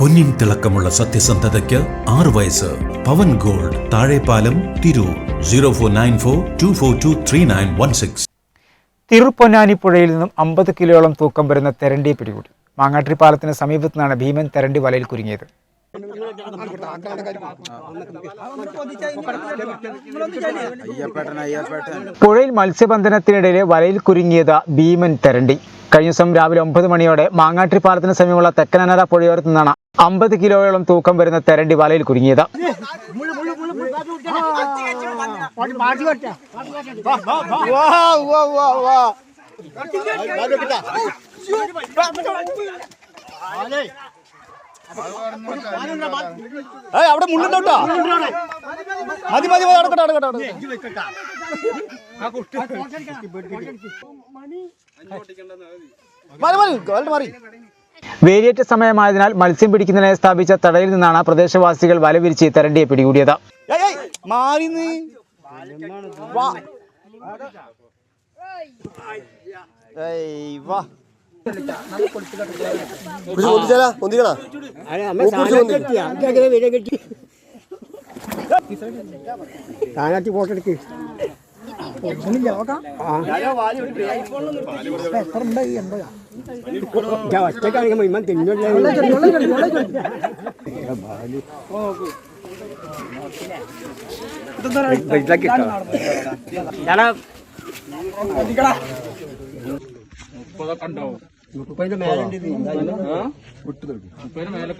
പൊന്നിൻ തിളക്കമുള്ള സത്യസന്ധതയ്ക്ക് ആറ് വയസ്സ്. Pavan gold Thazhepalam Tirur. Zero four nine four two four two three nine one six. Tirur Ponnani പുഴയിൽ നിന്നും അമ്പത് കിലോയോളം തൂക്കം വരുന്ന തെരണ്ടി പിടികൂടി. മാങ്ങാട്ടിരി പാലത്തിന് സമീപത്തു നിന്നാണ് ഭീമൻ തെരണ്ടി വലയിൽ കുരുങ്ങിയത്. പുഴയിൽ മത്സ്യബന്ധനത്തിനിടയിലെ വലയിൽ കുരുങ്ങിയത് ഭീമൻ തെരണ്ടി. കഴിഞ്ഞ ദിവസം രാവിലെ ഒമ്പത് മണിയോടെ മാങ്ങാട്ടി പാലത്തിന് സമീപമുള്ള തെക്കനനര പുഴയോരത്തു നിന്നാണ് അമ്പത് കിലോയോളം തൂക്കം വരുന്ന തെരണ്ടി വലയിൽ കുരുങ്ങിയത്. ഏയ് അവിടെ മുള്ളുണ്ടോട്ടോ മതി മതി മതി അടക്കട്ടെ അടക്കട്ടെ മതി വല്ലതും മാറി. വേലിയേറ്റ സമയമായതിനാൽ മത്സ്യം പിടിക്കുന്നതിനായി സ്ഥാപിച്ച തടയിൽ നിന്നാണ് പ്രദേശവാസികൾ വല വിരിച്ച് തെരണ്ടിയെ പിടികൂടിയത്. മാറി താനാറ്റി ഫോട്ടോ എടുക്ക് ഒറ്റക്കാണെങ്കിൽ ഇമ്മൻ തിന്നില്ല മുപ്പതിന്റെ മേലെ